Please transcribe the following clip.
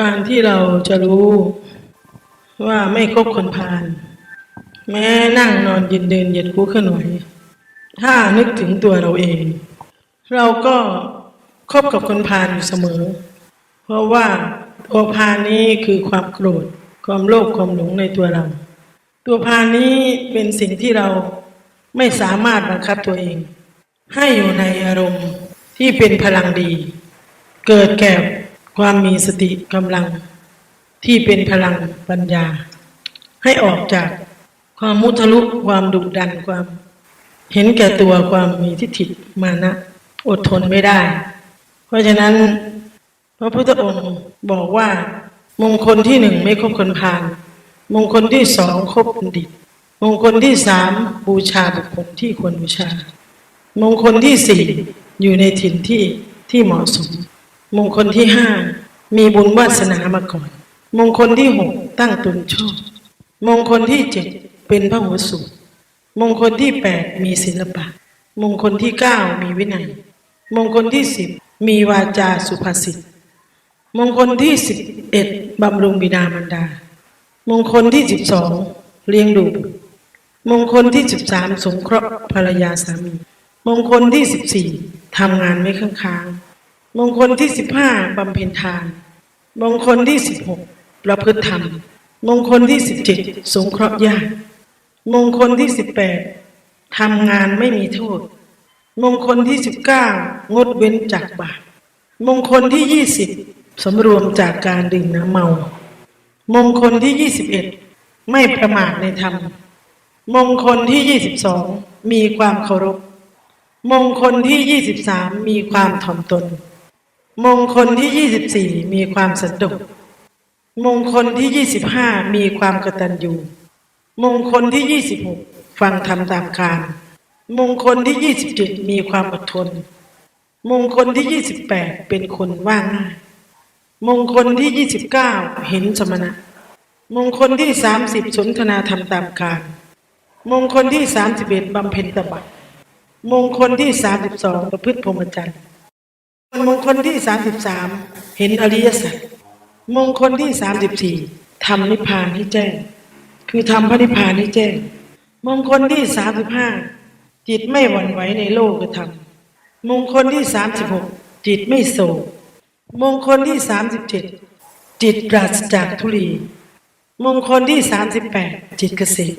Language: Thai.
การที่เราจะรู้ว่าไม่คบคนพาลแม้นั่งนอนยืนเดินเหยียดคู่เคลื่อนไหวถ้านึกถึงตัวเราเอง เราก็คบกับคนพาลอยู่เสมอ เพราะว่าตัวพาลนี้คือความโกรธความโลภความหลงในตัวเรา ตัวพาลนี้เป็นสิ่งที่เราไม่สามารถบังคับตัวเอง ให้อยู่ในอารมณ์ที่เป็นพลังดี เกิดแก่ ความมีสติกำลังที่เป็นพลังปัญญา ให้ออกจากความมุทะลุความดุดันความ เห็นแก่ตัวความมีทิฏฐิมานะ อดทนไม่ได้ เพราะฉะนั้น พระพุทธองค์บอกว่า มงคลที่หนึ่งไม่คบคนพาลมงคลที่สองคบบัณฑิต มงคลที่สามบูชาบุคคลที่ควรบูชา มงคลที่สี่อยู่ในถิ่นที่ที่เหมาะสม มงคลที่ห้ามีบุญวาสนามาก่อน มงคลที่หกตั้งตนชอบ มงคลที่เจ็ดเป็นพระหัวสูตรมงคลที่แปดมีศิลปะ มงคลที่เก้ามีวินัย มงคลที่สิบมีวาจาสุภาษิต มงคลที่สิบเอ็ดบำรุงบิดามารดา มงคลที่สิบสองเลี้ยงดูบุตรมงคลที่สิบสามสงเคราะห์ภรรยาสามี มงคลที่สิบสี่ทำงานไม่ข้างค้าง มงคลที่สิบห้าบำเพ็ญทาน มงคลที่สิบหกประพฤติธรรม มงคลที่สิบเจ็ดสงเคราะห์ญาติมงคลที่สิบแปดทำงานไม่มีโทษ มงคลที่สิบเก้างดเว้นจากบาปมงคลที่ยี่สิบสำรวมจากการดื่มน้ำเมา มงคลที่ยี่สิบเอ็ดไม่ประมาทในธรรม มงคลที่ยี่สิบสองมีความเคารพ มงคลที่ยี่สิบสามมีความถ่อมตน มงคลที่ยี่สิบสี่มีความสันโดษมงคลที่ยี่สิบห้ามีความกตัญญูมงคลที่ยี่สิบหกฟังธรรมตามการมงคลที่ยี่สิบเจ็ดมีความอดทน มงคลที่ยี่สิบแปดเป็นคนว่างง่ายมงคลที่ยี่สิบเก้าเห็นสมณะ มงคลที่สามสิบสนทนาธรรมตามการมงคลที่สามสิบเอ็ดบำเพ็ญตบะมงคลที่สามสิบสองประพฤติพรหมจรรย์ มงคลที่สามสิบสามเห็นอริยสัจมงคลที่สามสิบสี่ทำนิพพานให้แจ้ง คือทำพระนิพพานให้แจ้ง มงคลที่สามสิบห้าจิตไม่หวั่นไหวในโลกธรรมมงคลที่สามสิบหกจิตไม่โศกมงคลที่สามสิบเจ็ดจิตปราศจากทุลี มงคลที่สามสิบแปดจิตเกษม